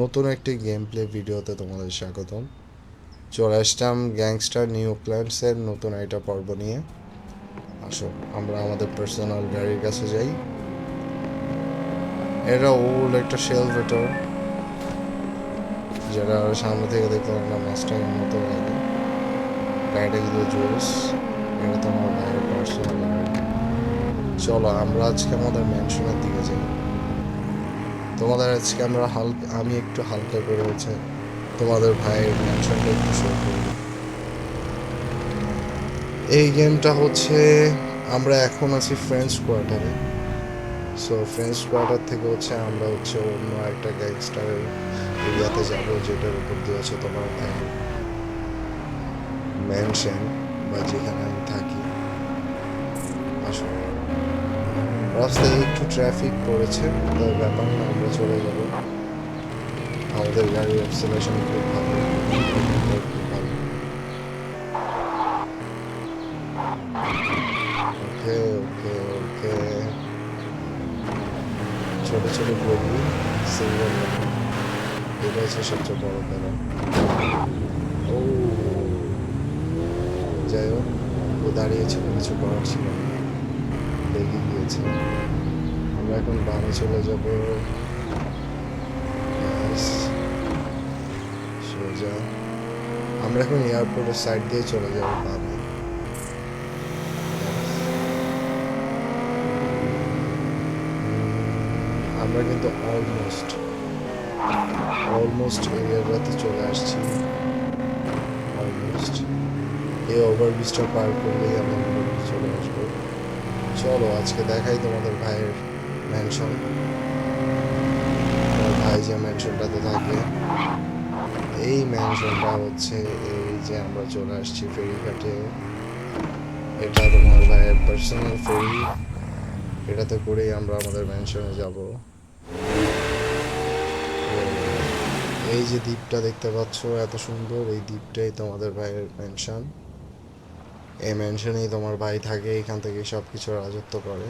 নতুন একটি game play ভিডিওতে তোমাদের স্বাগতম। চলে আসলাম গ্যাংস্টার নিউ প্ল্যান্টসের নতুন একটা পর্ব নিয়ে। আসো, আমরা আমাদের পার্সোনাল গাড়ির কাছে যাই। এটা ওল্ড একটা শেল ভেটর যেটা সামনে থেকে দেখতে একটা মাস্টার মতো লাগে গাড়িটা কিন্তু জোস এটা তোমার ভাইয়ের পার্সোনাল গাড়ি। চলো, আমরা আজকে আমাদের ম্যানশনের দিকে যাই। তোমাদের আজকে আমরা হালকা, আমি একটু হালকা করে হচ্ছে তোমাদের ভাইয়ের ম্যানশনটা একটু এই গেমটা হচ্ছে, আমরা এখন আছি ফ্রেন্ডস কোয়ার্টারে সো ফ্রেন্ডস কোয়ার্টার থেকে হচ্ছে আমরা হচ্ছে অন্য একটা গ্যাংস্টারের এরিয়াতে যাব, যেটার উপর দিয়ে হচ্ছে তোমার ম্যানশন বা যেখানে আমি থাকি। আসো। রাস্তায় একটু ট্রাফিক পড়েছে, তার ব্যাপার না, আমরা চলে যাব। আমাদের গাড়ির অ্যাক্সেলেশন খুব ভালো। ওকে ওকে ওকে ছোট ছোট গলি সিঙ্গল এটা হচ্ছে সবচেয়ে বড় ব্যাপার ও, যাই হোক, ও দাঁড়িয়েছিল, কিছু করার ছিল না। লেগে গিয়েছে। আমরা এখন বামে চলে যাব. সোজা। আমরা এখন এয়ারপোর্টের সাইড দিয়ে চলে যাব বামে আমরা কিন্তু অলমোস্ট অলমোস্ট এরিয়াটাতে চলে আসছি। অলমোস্ট এই ওভারব্রিজটা পার করলেই আমরা চলে আসব। চলো, আজকে দেখাই তোমাদের ভাইয়ের ম্যানশন ভাই যে ম্যানশনটাতে থাকে, এই ম্যানশনটা হচ্ছে এই যে আমরা চলে আসছি ফেরিঘাটে। এটা তোমার ভাইয়ের পার্সোনাল ফেরি। এটাতে করেই আমরা আমাদের ম্যানশনে যাব। এই যে দ্বীপটা দেখতে পাচ্ছ, এত সুন্দর, এই দ্বীপটাই তোমাদের ভাইয়ের ম্যানশন এই ম্যানশনেই তোমার ভাই থাকে এখান থেকে সব কিছু রাজত্ব করে।